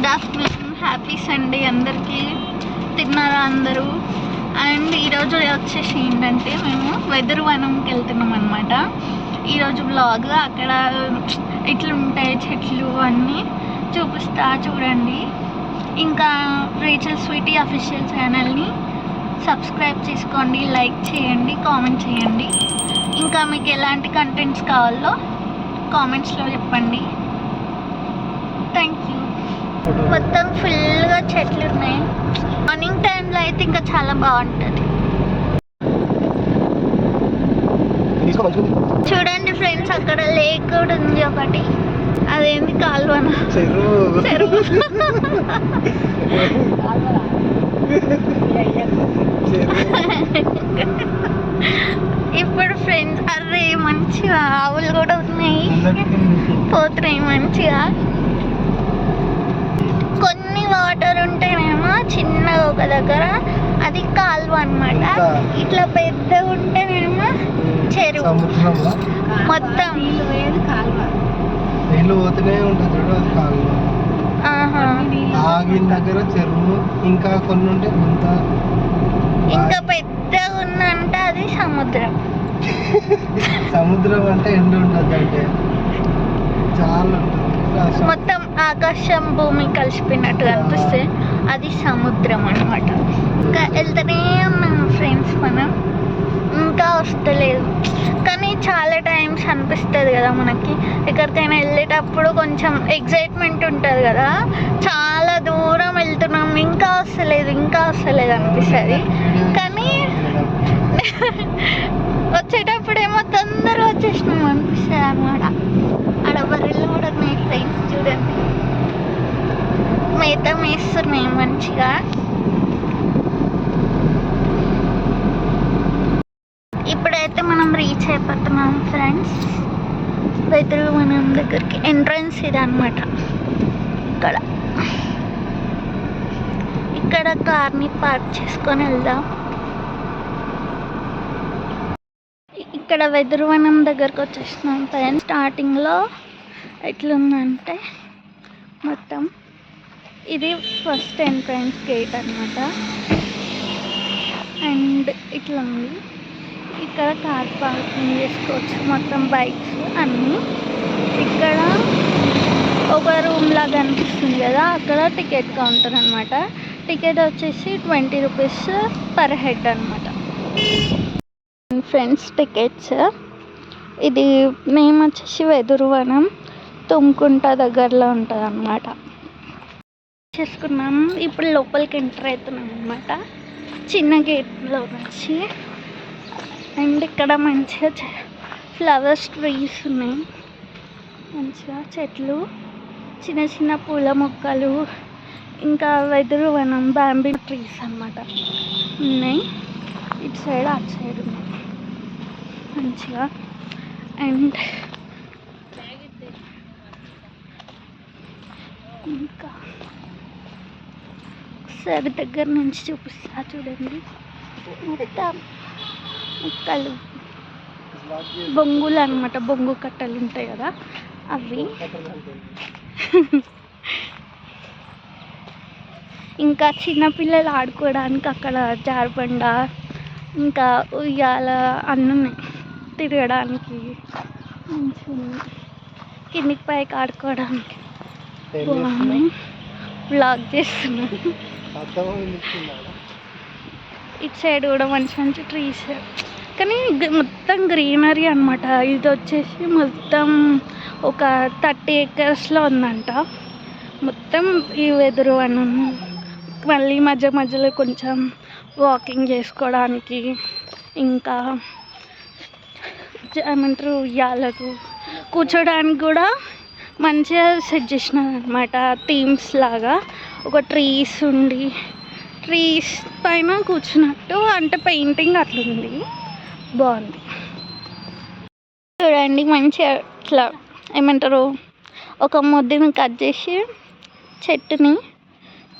Good afternoon. Happy Sunday అందరికీ. తిన్నారా అందరూ? అండ్ ఈరోజు వచ్చేసి ఏంటంటే మేము వెదర్ వనంకి వెళ్తున్నాం అనమాట ఈరోజు బ్లాగ్ అక్కడ ఇట్లుంటాయి చెట్లు అన్నీ చూపిస్తా చూడండి. ఇంకా రేచల్ స్వీటీ అఫీషియల్ ఛానల్ని సబ్స్క్రైబ్ చేసుకోండి లైక్ చేయండి కామెంట్ చేయండి. ఇంకా మీకు ఎలాంటి కంటెంట్స్ కావాలో కామెంట్స్లో చెప్పండి. మొత్తం ఫుల్గా చెట్లు ఉన్నాయి. మార్నింగ్ టైంలో అయితే ఇంకా చాలా బాగుంటుంది. చూడండి ఫ్రెండ్స్ అక్కడ లేక్ కూడా ఉంది ఒకటి. అదేంది కాల్వన? చెరువు. ఇప్పుడు ఫ్రెండ్స్ అరే మంచిగా ఆవులు కూడా ఉన్నాయి. పోతున్నాయి మంచిగా. వాటర్ ఉంటేనేమో చిన్నగా ఒక దగ్గర అది కాలువ అన్నమాట. ఇంకా? ఇట్లా పెద్దగా ఉంటేనేమో చెరువు. మొత్తం. నీళ్ళు పోతూనే ఉంటుంది చూడు అది కాలువ. ఆహా. ఆగిన దగ్గర చెరువు ఇంకా కొన్ని ఉంటే గుంత ఇంకా పెద్దగా ఉందంటే అది సముద్రం. సముద్రం అంటే ఎండ ఉంటుంది అంటే. చాలా ఉంటుంది. మొత్తం ఆకాశం భూమి కలిసిపోయినట్టు అనిపిస్తే అది సముద్రం అన్నమాట. ఇంకా వెళ్తూనే ఉన్నాం ఫ్రెండ్స్ మనం. ఇంకా వస్తలేదు. కానీ చాలా టైమ్స్ అనిపిస్తుంది కదా మనకి. ఎక్కడికైనా వెళ్ళేటప్పుడు కొంచెం ఎగ్జైట్మెంట్ ఉంటుంది కదా. చాలా దూరం వెళ్తున్నాం. ఇంకా వస్తలేదు ఇంకా వస్తలేదు అనిపిస్తుంది. కానీ వచ్చేటప్పుడేమో తొందరగా వచ్చేసినాం అనిపిస్తుంది అనమాట ఆడ బర్రెలు కూడా ఉన్నాయి ఫ్రెండ్స్ చూడండి మేత మేస్తున్నాయి మంచిగా ఇప్పుడైతే మనం రీచ్ అయిపోతున్నాం ఫ్రెండ్స్ వెతులు మనం దగ్గరికి ఎంట్రన్స్ ఇది అనమాట ఇక్కడ ఇక్కడ కార్ని పార్క్ చేసుకొని వెళ్దాం. ఇక్కడ వెదురువనం దగ్గరకు వచ్చేసినాం ఫ్రెండ్స్ స్టార్టింగ్లో ఎట్లుందంటే మొత్తం ఇది ఫస్ట్ ఎంట్రన్స్ గేట్ అనమాట అండ్ ఇట్లా ఉంది. ఇక్కడ కార్ పార్కింగ్ చేసుకోవచ్చు. మొత్తం బైక్స్ అన్నీ. ఇక్కడ ఒక రూమ్ లాగా అనిపిస్తుంది కదా. అక్కడ టికెట్ కౌంటర్ అనమాట టికెట్ వచ్చేసి ట్వంటీ రూపీస్ పర్ హెడ్ అనమాట ఫ్రెండ్స్ టికెట్స్. ఇది మేము వచ్చేసి వెదురువనం తుమ్కుంట దగ్గరలో ఉంటుంది అనమాట చేసుకున్నాం. ఇప్పుడు లోపలికి ఎంటర్ అవుతున్నాం అనమాట చిన్న గేట్లో నుంచి. అండ్ ఇక్కడ మంచిగా ఫ్లవర్స్ ట్రీస్ ఉన్నాయి. మంచిగా చెట్లు చిన్న చిన్న పూల మొక్కలు ఇంకా వెదురు వనం బ్యాంబీ ట్రీస్ అన్నమాట ఉన్నాయి. ఇటు సైడ్ అటు సైడ్ ఉన్నాయి. మంచిగా. అండ్ ఇంకా ఒకసారి దగ్గర నుంచి చూపిస్తా చూడండి. మొత్తం మొక్కలు. బొంగులు అనమాట బొంగు కట్టలు ఉంటాయి కదా అవి. ఇంకా చిన్నపిల్లలు ఆడుకోవడానికి అక్కడ జారుబండ ఇంకా ఉయ్యాల అన్నీ ఉన్నాయి తిరగడానికి. మంచిగా. కిందికి పైకి ఆడుకోవడానికి. బాగున్నాయి. బ్లాగ్ చేస్తున్నాను. ఇటు సైడ్ కూడా మంచి మంచి ట్రీస్ కానీ మొత్తం గ్రీనరీ అనమాట ఇది వచ్చేసి మొత్తం ఒక థర్టీ ఏకర్స్లో ఉందంట. మొత్తం ఈ వెదురు అని మళ్ళీ మధ్య మధ్యలో కొంచెం వాకింగ్ చేసుకోవడానికి ఇంకా ఏమంటారు ఉయ్యాలకు కూర్చోడానికి కూడా మంచిగా సెట్ చేసినారు అనమాట థీమ్స్ లాగా. ఒక ట్రీస్ ఉండి ట్రీస్ పైన కూర్చున్నట్టు అంటే పెయింటింగ్ అట్లుంది. బాగుంది. చూడండి మంచిగా అట్లా ఏమంటారు ఒక ముద్దని కట్ చేసి చెట్టుని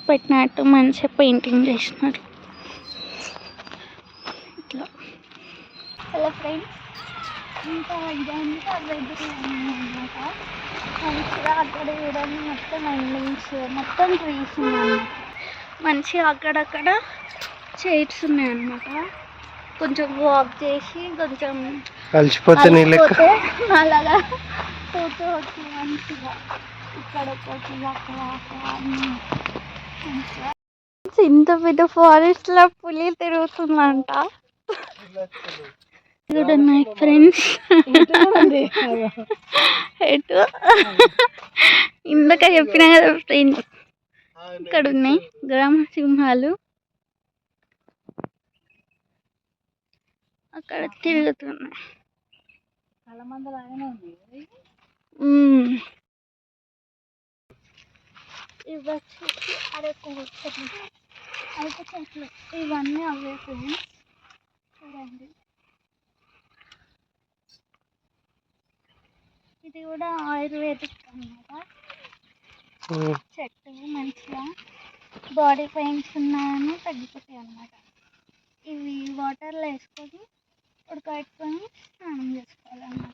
పెట్టినట్టు మంచిగా పెయింటింగ్ చేసినారు ఇట్లా. హలో ఫ్రెండ్స్ ఇంకా ఇదంతా వెదురు అనమాట మంచిగా అక్కడ చూడండి మొత్తం ఎండింగ్స్ మొత్తం ట్రీస్ ఉన్నాయి. మంచిగా అక్కడక్కడ చైర్స్ ఉన్నాయి అన్నమాట కొంచెం వాక్ చేసి కొంచెం కలిసిపోతే అలాగా పోతూ వచ్చి మంచిగా. ఇక్కడ ఒకటి అక్కడ మంచిగా. ఇంత పెద్ద ఫారెస్ట్లో పులి తిరుగుతుందంట. చూడండి ఫ్రెండ్స్ ఎటు? ఇందాక చెప్పిన కదా ఫ్రెండ్స్ ఇక్కడ ఉన్నాయి గ్రామ సింహాలు. అక్కడ తిరుగుతున్నాయి. ఇవి వచ్చేసి చెట్లు ఇవన్నీ అవే ఫ్రెండ్స్ చూడండి ఇది కూడా ఆయుర్వేదిక్ అన్నమాట. ఉమ్. చెట్టు మంచిగా బాడీ పెయిన్స్ ఉన్నాయని తగ్గిపోతాయి అన్నమాట. ఇవి వాటర్లో వేసుకొని ఉడకబెట్టుకొని స్నానం చేసుకోవాలన్నమాట.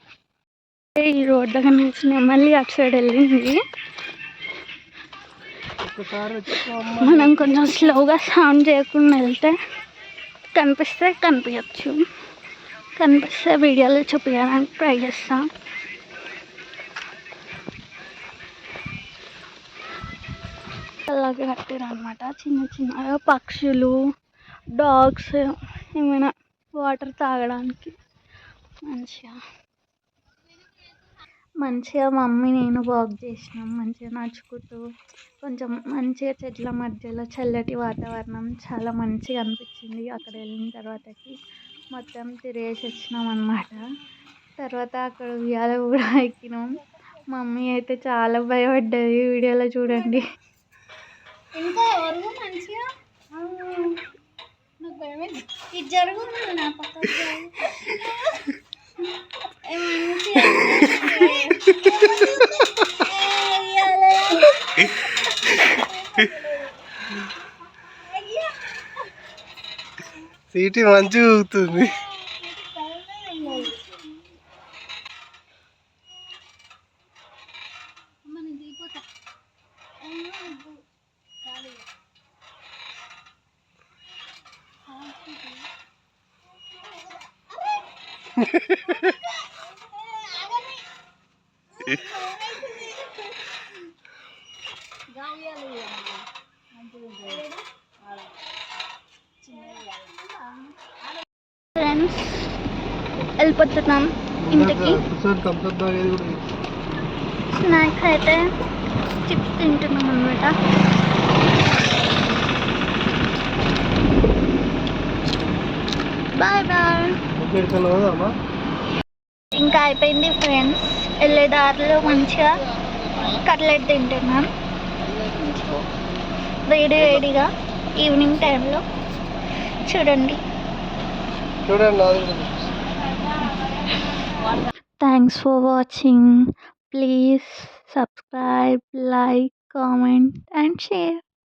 ఈ రోడ్ దగ్గర నుంచి మళ్ళీ అటు సైడ్ వెళ్ళింది. మనం కొంచెం స్లోగా సౌండ్ చేయకుండా వెళ్తే కనిపిస్తే కనిపించచ్చు. కనిపిస్తే వీడియోలో చూపించడానికి ట్రై చేస్తాం. అలాగే కట్టారు అనమాట చిన్న చిన్న పక్షులు డాగ్స్ ఏమైనా వాటర్ తాగడానికి. మంచిగా. మంచిగా మమ్మీ నేను వాక్ చేసినాం మంచిగా నడుచుకుంటూ. కొంచెం మంచిగా చెట్ల మధ్యలో చల్లటి వాతావరణం చాలా మంచిగా అనిపించింది. అక్కడ వెళ్ళిన తర్వాతకి మొత్తం తిరిగేసి వచ్చినాం అనమాట తర్వాత అక్కడ ఉయ్యాల కూడా ఎక్కినాం. మమ్మీ అయితే చాలా భయపడ్డది. వీడియోలో చూడండి. ఇంకా ఎవరు మంచిగా? నాకు భయమైంది ఇది జరుగు నా పక్కకు సీటీ మంచిగా ఊగుతుంది. ఫ్రెండ్స్ వెళ్ళిపోతున్నాం ఇంటికి. స్నాక్స్ అయితే చిప్స్ తింటున్నాం అనమాట బాయ్ బాయ్. ఇంకా అయిపోయింది ఫ్రెండ్స్ వెళ్ళే దారిలో మంచిగా కట్లెట్ తింటున్నాం. వేడి వేడిగా ఈవినింగ్ టైంలో చూడండి. Thanks for watching please subscribe like comment and share